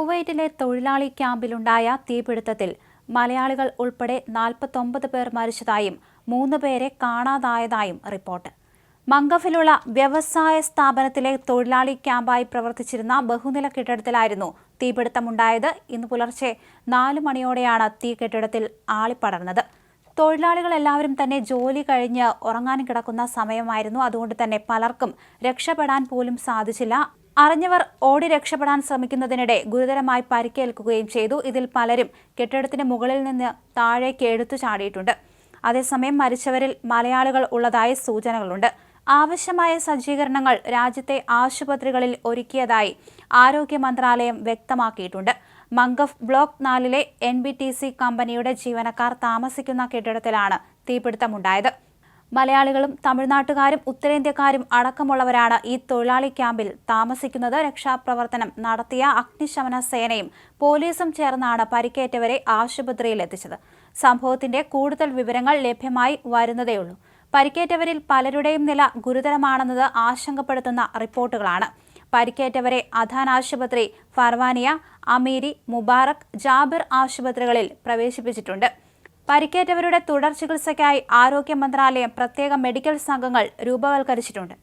കുവൈറ്റിലെ തൊഴിലാളി ക്യാമ്പിലുണ്ടായ തീപിടുത്തത്തിൽ മലയാളികൾ ഉൾപ്പെടെ നാൽപ്പത്തൊമ്പത് പേർ മരിച്ചതായും മൂന്ന് പേരെ കാണാതായതായും റിപ്പോർട്ട്. മംഗഫിലുള്ള വ്യവസായ സ്ഥാപനത്തിലെ തൊഴിലാളി ക്യാമ്പായി പ്രവർത്തിച്ചിരുന്ന ബഹുനില കെട്ടിടത്തിലായിരുന്നു തീപിടുത്തമുണ്ടായത്. ഇന്ന് പുലർച്ചെ നാല് മണിയോടെയാണ് തീ കെട്ടിടത്തിൽ ആളിപ്പടർന്നത്. തൊഴിലാളികൾ എല്ലാവരും തന്നെ ജോലി കഴിഞ്ഞ് ഉറങ്ങാൻ കിടക്കുന്ന സമയമായിരുന്നു. അതുകൊണ്ട് തന്നെ പലർക്കും രക്ഷപ്പെടാൻ പോലും സാധിച്ചില്ല. അറിഞ്ഞവർ ഓടി രക്ഷപ്പെടാൻ ശ്രമിക്കുന്നതിനിടെ ഗുരുതരമായി പരിക്കേൽക്കുകയും ചെയ്തു. ഇതിൽ പലരും കെട്ടിടത്തിന് മുകളിൽ നിന്ന് താഴേക്ക് എടുത്തു ചാടിയിട്ടുണ്ട്. അതേസമയം മരിച്ചവരിൽ മലയാളികൾ ഉള്ളതായി സൂചനകളുണ്ട്. ആവശ്യമായ സജ്ജീകരണങ്ങൾ രാജ്യത്തെ ആശുപത്രികളിൽ ഒരുക്കിയതായി ആരോഗ്യ മന്ത്രാലയം വ്യക്തമാക്കിയിട്ടുണ്ട്. മംഗഫ് ബ്ലോക്ക് നാലിലെ എൻ കമ്പനിയുടെ ജീവനക്കാർ താമസിക്കുന്ന കെട്ടിടത്തിലാണ് തീപിടുത്തമുണ്ടായത്. മലയാളികളും തമിഴ്നാട്ടുകാരും ഉത്തരേന്ത്യക്കാരും അടക്കമുള്ളവരാണ് ഈ തൊഴിലാളി ക്യാമ്പിൽ താമസിക്കുന്നത്. രക്ഷാപ്രവർത്തനം നടത്തിയ അഗ്നിശമന സേനയും പോലീസും ചേർന്നാണ് പരിക്കേറ്റവരെ ആശുപത്രിയിൽ എത്തിച്ചത് സംഭവത്തിന്റെ കൂടുതൽ വിവരങ്ങൾ ലഭ്യമായി വരുന്നതേയുള്ളൂ. പരിക്കേറ്റവരിൽ പലരുടെയും നില ഗുരുതരമാണെന്നത് ആശങ്കപ്പെടുത്തുന്ന റിപ്പോർട്ടുകളാണ്. പരിക്കേറ്റവരെ അധാൻ ആശുപത്രി ഫർവാനിയ അമീരി മുബാറക് ജാബിർ ആശുപത്രികളിൽ പ്രവേശിപ്പിച്ചിട്ടുണ്ട്. പരിക്കേറ്റവരുടെ തുടർ ചികിത്സയ്ക്കായി ആരോഗ്യ മന്ത്രാലയം പ്രത്യേക മെഡിക്കൽ സംഘങ്ങൾ രൂപവൽക്കരിച്ചിട്ടുണ്ട്.